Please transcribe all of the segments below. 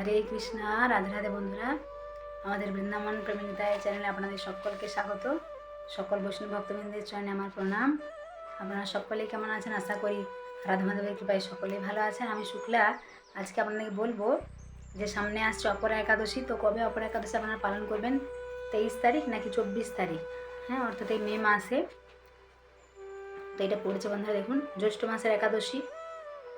হরে কৃষ্ণা, রাধে রাধে বন্ধুরা। আমাদের বৃন্দাবন প্রেমিতায় চ্যানেলে আপনাদের সকলকে স্বাগত। সকল বৈষ্ণব ভক্তবৃন্দের চরণে আমার প্রণাম। আপনারা সকলেই কেমন আছেন? আশা করি রাধা মাধবের কৃপায় সকলেই ভালো আছেন। আমি শুক্লা। আজকে আপনাদেরকে বলব যে সামনে আসছে অপরা একাদশী। তো কবে অপরা একাদশী আপনারা পালন করবেন? তেইশ তারিখ নাকি চব্বিশ তারিখ? হ্যাঁ অর্থাৎ এই মে মাসে। তো এটা পড়েছে বন্ধুরা, দেখুন, জ্যৈষ্ঠ মাসের একাদশী।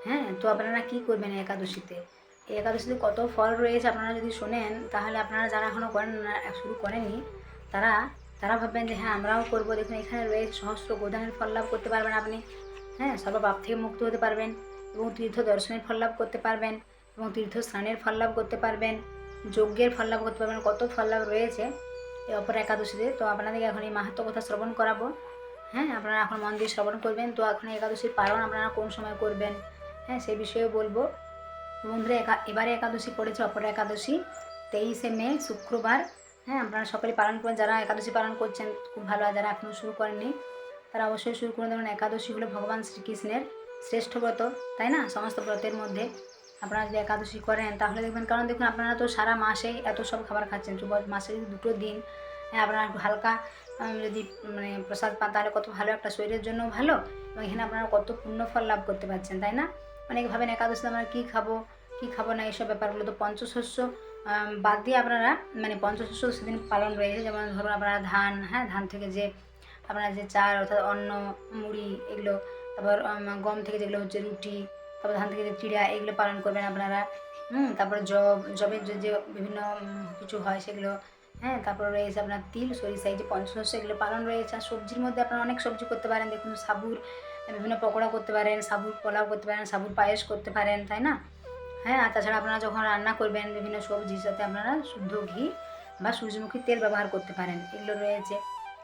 হ্যাঁ তো আপনারা কী করবেন একাদশীতে? একাদশীতে কত ফল রয়েছে আপনারা যদি শোনেন, তাহলে আপনারা যারা এখনও করেন শুরু করেননি, তারা তারা ভাববেন যে হ্যাঁ আমরাও করব। দেখুন, এখানে রয়েছে সহস্র গোদানের ফল লাভ করতে পারবেন আপনি। হ্যাঁ সর্বপাপ থেকে মুক্ত হতে পারবেন এবং তীর্থ দর্শনের ফল লাভ করতে পারবেন এবং তীর্থ স্নানের ফল লাভ করতে পারবেন, যজ্ঞের ফল লাভ করতে পারবেন, কত ফল লাভ রয়েছে এই অপর একাদশীতে। তো আপনাদেরকে এখন এই মাহাত্ম কথা শ্রবণ করাবো। হ্যাঁ আপনারা এখন মন দিয়ে শ্রবণ করবেন। তো এখন একাদশীর পালন আপনারা কোন সময় করবেন? হ্যাঁ সে বিষয়েও বলব। বন্ধুরা, একা, এবারে একাদশী পড়েছে, অপর একাদশী, তেইশে মে, শুক্রবার। হ্যাঁ আপনারা সকলে পালন করেন। যারা একাদশী পালন করছেন, খুব ভালো আর যারা এখনও শুরু করেননি, তারা অবশ্যই শুরু করে দেবেন। একাদশী হলো ভগবান শ্রীকৃষ্ণের শ্রেষ্ঠ ব্রত, তাই না? সমস্ত ব্রতের মধ্যে আপনারা যদি একাদশী করেন, তাহলে দেখবেন, কারণ দেখুন, আপনারা তো সারা মাসেই এত সব খাবার খাচ্ছেন। মাসে যদি দুটো দিন হ্যাঁ আপনারা হালকা যদি মানে প্রসাদ পান, তাহলে কত ভালো, একটা শরীরের জন্য ভালো, এবং এখানে আপনারা কত পুণ্য ফল লাভ করতে পারছেন, তাই না? অনেক ভাবেন, একাদশীতে আমরা কী খাব কী খাব না, এইসব ব্যাপারগুলো তো পঞ্চশস্য বাদ দিয়ে আপনারা মানে পঞ্চশস্য সেদিন পালন রয়েছে। যেমন ধরুন আপনারা ধান হ্যাঁ ধান থেকে যে আপনারা যে চাল অর্থাৎ অন্ন, মুড়ি এগুলো, তারপর গম থেকে যেগুলো হচ্ছে রুটি, তারপর ধান থেকে যে চিড়া, এগুলো পালন করবেন আপনারা। হুম, তারপর জব, জবের যে যে বিভিন্ন কিছু হয় সেগুলো হ্যাঁ তারপর রয়েছে আপনার তিল সরিষা এই যে পঞ্চশস্য এগুলো পালন রয়েছে। আর সবজির মধ্যে আপনারা অনেক সবজি করতে পারেন, দেখুন, সাবুর বিভিন্ন পকোড়া করতে পারেন, সাবুর পোলাও করতে পারেন, সাবুর পায়েস করতে পারেন, তাই না? হ্যাঁ আর তাছাড়া আপনারা যখন রান্না করবেন বিভিন্ন সবজির সাথে আপনারা শুদ্ধ ঘি বা সূর্যমুখী তেল ব্যবহার করতে পারেন, এগুলো রয়েছে।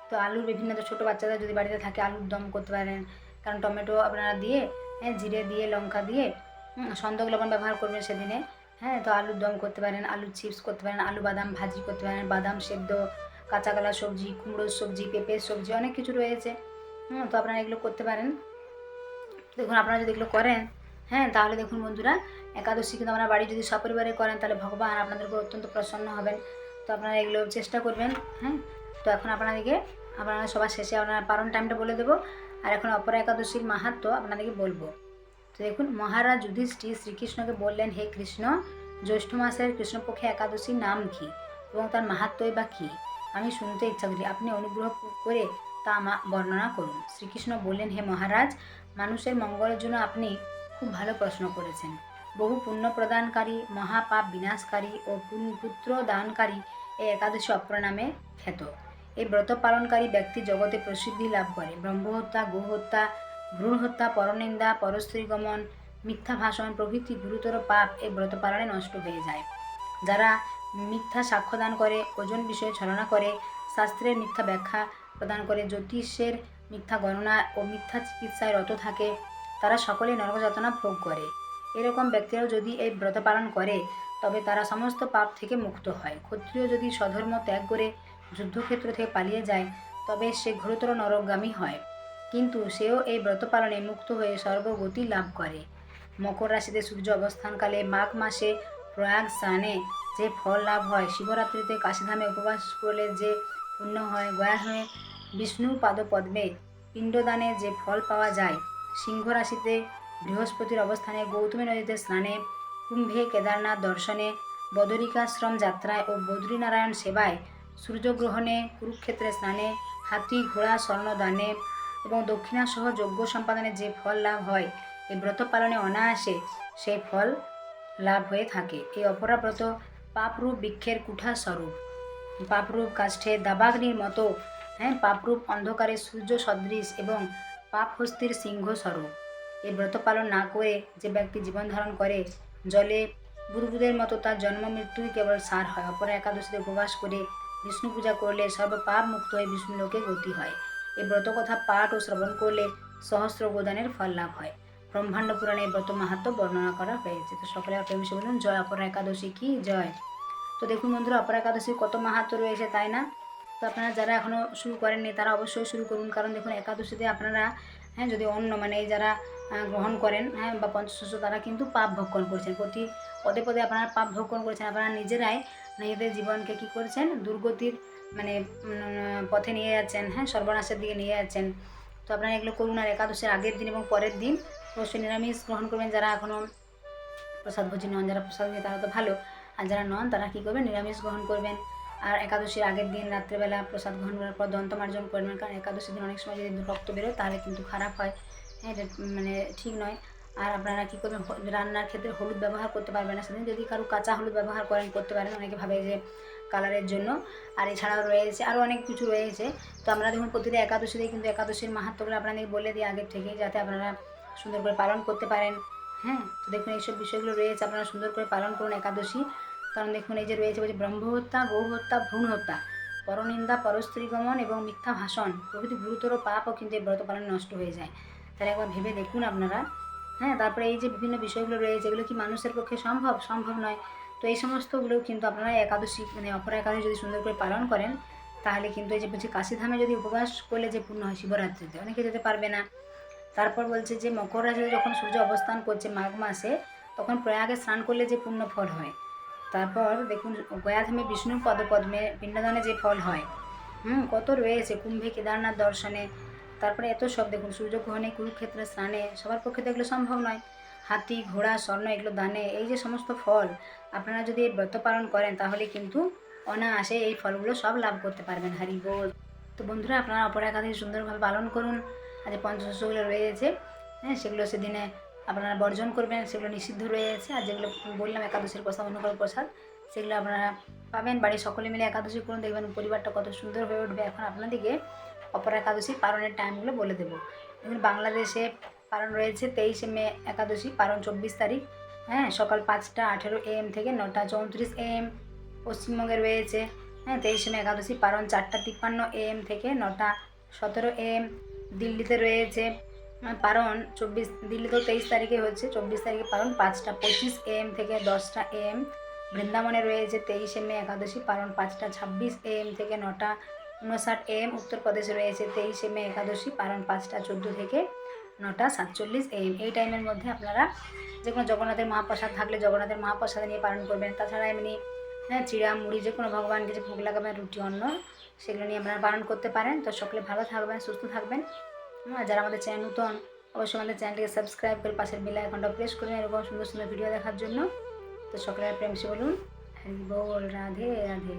তো আলুর বিভিন্ন ছোটো বাচ্চাদের যদি বাড়িতে থাকে, আলুর দম করতে পারেন। কারণ টমেটো আপনারা দিয়ে হ্যাঁ জিরে দিয়ে, লঙ্কা দিয়ে সন্দক লবণ ব্যবহার করবেন সেদিনে। হ্যাঁ তো আলুর দম করতে পারেন, আলুর চিপস করতে পারেন, আলু বাদাম ভাজি করতে পারেন, বাদাম সেদ্ধ, কাঁচা কলা সবজি, কুমড়োর সবজি, পেঁপের সবজি, অনেক কিছু রয়েছে। হুম, তো আপনারা এগুলো করতে পারেন। দেখুন, আপনারা যদি এগুলো করেন হ্যাঁ তাহলে দেখুন বন্ধুরা, একাদশী কিন্তু আপনারা বাড়ি যদি সপরিবারে করেন, তাহলে ভগবান আপনাদের উপর অত্যন্ত প্রসন্ন হবেন। তো আপনারা এগুলো চেষ্টা করবেন হ্যাঁ। তো এখন আপনাদেরকে, আপনারা সবার শেষে আপনারা পারণ টাইমটা বলে দেবো। আর এখন অপর একাদশীর মাহাত্ম আপনাদেরকে বলব। তো দেখুন, মহারাজ যুধিষ্ঠির শ্রীকৃষ্ণকে বললেন, হে কৃষ্ণ, জ্যৈষ্ঠ মাসের কৃষ্ণপক্ষে একাদশীর নাম কী এবং তার মাহাত্মই বা কী? আমি শুনতে ইচ্ছা করি। আপনি অনুগ্রহ করে তা আমা বর্ণনা করুন। শ্রীকৃষ্ণ বললেন, হে মহারাজ, মানুষের মঙ্গলের জন্য আপনি খুব ভালো প্রশ্ন করেছেন। বহু পুণ্য প্রদানকারী মহাপাপ বিনাশকারী ও পুত্র দানকারী এই একাদশী অপর নামে খ্যাত। এই ব্রত পালনকারী ব্যক্তি জগতে প্রসিদ্ধি লাভ করে। ব্রহ্মহত্যা, গোহত্যা ভ্রূণ হত্যা পরনিন্দা পরস্ত্রী গমন মিথ্যা ভাষণ, প্রভৃতি গুরুতর পাপ এই ব্রত পালনে নষ্ট হয়ে যায়। যারা মিথ্যা সাক্ষ্যদান করে, ওজন বিষয়ে ছলনা করে, শাস্ত্রের মিথ্যা ব্যাখ্যা প্রদান করে। জ্যোতিষের মিথ্যা গণনা ও মিথ্যা চিকিৎসায় রত থাকে। তারা সকলে নরকযাতনা ভোগ করে। এরকম ব্যক্তিরাও যদি এই ব্রত পালন করে, তবে তারা সমস্ত পাপ থেকে মুক্ত হয়। ক্ষত্রিয় যদি স্বধর্ম ত্যাগ করে যুদ্ধক্ষেত্র থেকে পালিয়ে যায়, তবে সে ঘোরতর নরকগামী হয়। কিন্তু সেও এই ব্রত পালনে মুক্ত হয়ে স্বর্গগতি লাভ করে। মকর রাশিতে সূর্য অবস্থানকালে মাঘ মাসে প্রয়াগ স্নানে যে ফল লাভ হয়, শিবরাত্রিতে কাশীধামে উপবাস করলে যে পুণ্য হয়, গয়া হয়ে বিষ্ণু পাদপদ্মে পিণ্ডদানে যে ফল পাওয়া যায় সিংহ রাশিতে বৃহস্পতির অবস্থানে গৌতমী নদীতে স্নানে, কুম্ভে কেদারনাথ দর্শনে, বদরিকাশ্রম যাত্রায় ও বদ্রীনারায়ণ সেবায়, সূর্যগ্রহণে, কুরুক্ষেত্রে স্নানে, হাতি, ঘোড়া, স্বর্ণদানে এবং দক্ষিণাসহ যজ্ঞ সম্পাদনে যে ফল লাভ হয় এই ব্রত পালনে অনায়াসে সেই ফল লাভ হয়ে থাকে। এই অপরাব্রত পাপরূপ বৃক্ষের কুঠা স্বরূপ। পাপরূপ কাষ্ঠে দাবাগ্নির মতো হ্যাঁ পাপরূপ অন্ধকারে সূর্য সদৃশ এবং পাপ হস্তির সিংহ স্বরূপ। এই ব্রত পালন না করে যে ব্যক্তি জীবন ধারণ করে, জলে বুদবুদের মতো তার জন্ম মৃত্যুই কেবল সার হয়। অপরা একাদশীতে উপবাস করে বিষ্ণু পূজা করলে সর্ব পাপ মুক্ত হয়ে বিষ্ণু লোকে গতি হয়। এই ব্রত কথা পাঠ ও শ্রবণ করলে সহস্র গোদানের ফল লাভ হয়। ব্রহ্মাণ্ড পুরাণে ব্রত মাহাত্ম বর্ণনা করা হয়েছে। তো সকলে আর প্রেমসে বলুন, জয় অপরা একাদশী কি জয়? তো দেখুন বন্ধুরা, অপরা একাদশীর কত মাহাত্ম রয়েছে, তাই না? তো আপনারা যারা এখনও শুরু করেননি, তারা অবশ্যই শুরু করুন। কারণ দেখুন, একাদশীতে আপনারা হ্যাঁ যদি অন্য মানে যারা গ্রহণ করেন হ্যাঁ বা পঞ্চশস্য, তারা কিন্তু পাপ ভক্ষণ করছেন। প্রতি পদে পদে আপনারা পাপ ভক্ষণ করেছেন। আপনারা নিজেরাই নিজেদের জীবনকে কি করছেন? দুর্গতির মানে পথে নিয়ে যাচ্ছেন হ্যাঁ সর্বনাশের দিকে নিয়ে যাচ্ছেন। তো আপনারা এগুলো করুন। আর একাদশের আগের দিন এবং পরের দিন অবশ্যই নিরামিষ গ্রহণ করবেন। যারা এখনও প্রসাদ ভোজী নন, যারা প্রসাদ তারা তো ভালো। আর যারা নন, তারা কী করবেন? নিরামিষ গ্রহণ করবেন। আর একাদশীর আগের দিন রাত্রেবেলা প্রসাদ গ্রহণ করার পর দন্তমার্জন করবেন কারণ একাদশীর দিন অনেক সময় যদি রক্ত বেরোয়, তাহলে কিন্তু খারাপ হয়। হ্যাঁ এটা মানে ঠিক নয়। আর আপনারা কী করবেন? রান্নার ক্ষেত্রে হলুদ ব্যবহার করতে পারবেন না। সেদিন যদি কারও কাঁচা হলুদ ব্যবহার করেন, করতে পারেন। অনেকে ভাবে যে কালারের জন্য। আর এছাড়াও রয়েছে আরও অনেক কিছু রয়েছে। তো আমরা দেখুন প্রতিটা একাদশীতে কিন্তু একাদশীর মাহাত্মগুলো আপনাদের বলে দিই আগের থেকে যাতে আপনারা সুন্দর করে পালন করতে পারেন। হ্যাঁ তো দেখুন এইসব বিষয়গুলো রয়েছে, আপনারা সুন্দর করে পালন করুন একাদশী। কারণ দেখুন, এই যে রয়েছে বলছে ব্রহ্মহত্যা, গৌহত্যা ভ্রূণ হত্যা পরনিন্দা, পরস্ত্রীগমন এবং মিথ্যা ভাষণ। প্রভৃতি গুরুতর পাপও কিন্তু এই ব্রত পালন নষ্ট হয়ে যায়। তাহলে একবার ভেবে দেখুন আপনারা। হ্যাঁ তারপরে এই যে বিভিন্ন বিষয়গুলো রয়েছে, এগুলো কি মানুষের পক্ষে সম্ভব? সম্ভব নয়। তো এই সমস্তগুলো কিন্তু আপনারা একাদশী মানে অপর একাদশী যদি সুন্দর করে পালন করেন, তাহলে কিন্তু এই যে বলছি কাশিধামে যদি উপবাস করলে যে পূর্ণ হয় শিবরাত্রিতে, অনেকে যেতে পারবে না। তারপর বলছে যে মকর রাশিতে যখন সূর্য অবস্থান করছে মাঘ মাসে, তখন প্রয়াগে স্নান করলে যে পূর্ণ ফল হয়। তারপর দেখুন, গয়াধামে বিষ্ণুর পদপদ্মে পিণ্ডদানে যে ফল হয়, হুম, কত রয়েছে, কুম্ভে কেদারনাথ দর্শনে, তারপরে এত সব দেখুন, সূর্যগ্রহণে, কুরুক্ষেত্রে স্নানে, সবার পক্ষে তো এগুলো সম্ভব নয়। হাতি, ঘোড়া, স্বর্ণ, এগুলো দানে, এই যে সমস্ত ফল আপনারা যদি ব্রত পালন করেন, তাহলে কিন্তু অনায়াসে এই ফলগুলো সব লাভ করতে পারবেন, হারি বল। তো বন্ধুরা, আপনারা অপর একাদশী সুন্দরভাবে পালন করুন। যে পঞ্চশস্যগুলো রয়েছে হ্যাঁ সেগুলো সেদিনে আপনারা বর্জন করবেন, সেগুলো নিষিদ্ধ রয়েছে আর যেগুলো বললাম, একাদশীর প্রসাদ, অনুকূল প্রসাদ, সেগুলো আপনারা পাবেন। বাড়ির সকলে মিলে একাদশী করুন, দেখবেন পরিবারটা কত সুন্দর হয়ে উঠবে। এখন আপনাদেরকে অপর একাদশী পালনের টাইমগুলো বলে দেবো। দেখুন, বাংলাদেশে পালন রয়েছে তেইশে মে একাদশী, পালন চব্বিশ তারিখ। হ্যাঁ সকাল পাঁচটা আঠেরো এম থেকে নটা চৌত্রিশ এম পশ্চিমবঙ্গে রয়েছে। হ্যাঁ তেইশে মে একাদশী, পালন চারটা তিপ্পান্ন এম থেকে নটা সতেরো এম দিল্লিতে রয়েছে। পালন চব্বিশ তো তেইশ তারিখে হচ্ছে চব্বিশ তারিখে পালন পাঁচটা, পঁচিশ এম থেকে দশটা এম বৃন্দাবনে রয়েছে তেইশে মে একাদশী পালন পাঁচটা, ছাব্বিশ এম থেকে নটা, উনষাট এম উত্তরপ্রদেশে রয়েছে তেইশে মে একাদশী পালন পাঁচটা, চোদ্দ থেকে নটা, সাতচল্লিশ এম এই টাইমের মধ্যে আপনারা যে কোনো জগন্নাথের মহাপ্রসাদ থাকলে জগন্নাথের মহাপ্রসাদ নিয়ে পালন করবেন। তাছাড়া এমনি হ্যাঁ চিড়া মুড়ি যে কোনো ভগবানকে যে ভোগ লাগাবেন, রুটি, অন্ন, সেগুলো নিয়ে আপনারা পালন করতে পারেন। তো সকলে ভালো থাকবেন, সুস্থ থাকবেন। হ্যাঁ যারা আমাদের চ্যানেল নতুন, অবশ্যই আমাদের চ্যানেলটিকে সাবস্ক্রাইব করে পাশের বেল আইকনটা প্রেস করবেন এরকম সুন্দর সুন্দর ভিডিও দেখার জন্য। তো সকলের প্রেম সে বলুন, হরি বল, রাধে রাধে।